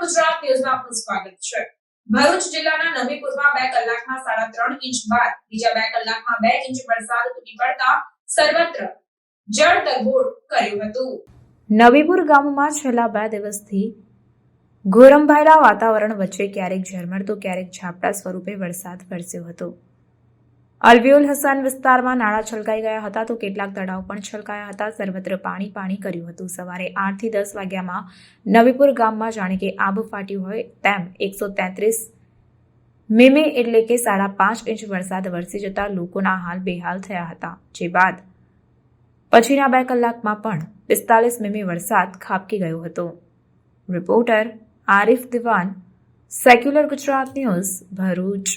ગુજરાત ન્યૂઝમાં આપનું સ્વાગત છે. ભરૂચ જિલ્લાના નબીપુરમાં બે કલાકમાં સાડા ત્રણ ઇંચ બાદ, બીજા બે કલાકમાં બે ઇંચ વરસાદ તૂટી પડતા સર્વત્ર જળ તરબોળ કર્યું હતું. નવીપુર ગામમાં છેલ્લા બે દિવસથી ગોરંભાયેલા વાતાવરણ વચ્ચે ક્યારેક ઝરમર તો ક્યારેક ઝાપટા સ્વરૂપે વરસાદ વરસ્યો હતો. અલ્વિયોલ હસાન વિસ્તારમાં નાળા છલકાઈ ગયા હતા તો કેટલાક તળાવ પણ છલકાયા હતા. સર્વત્ર પાણી પાણી કર્યું હતું. સવારે આઠથી દસ વાગ્યામાં નવીપુર ગામમાં જાણે કે આબ ફાટ્યું હોય તેમ એકસો તેત્રીસ મીમી એટલે કે સાડા પાંચ ઇંચ વરસાદ વરસી જતા લોકોના હાલ બેહાલ થયા હતા. જે બાદ પછીના બે કલાકમાં પણ પિસ્તાલીસ મીમી વરસાદ ખાબકી ગયો હતો. Reporter Arif Diwan, secular Gujarat news Bharuch.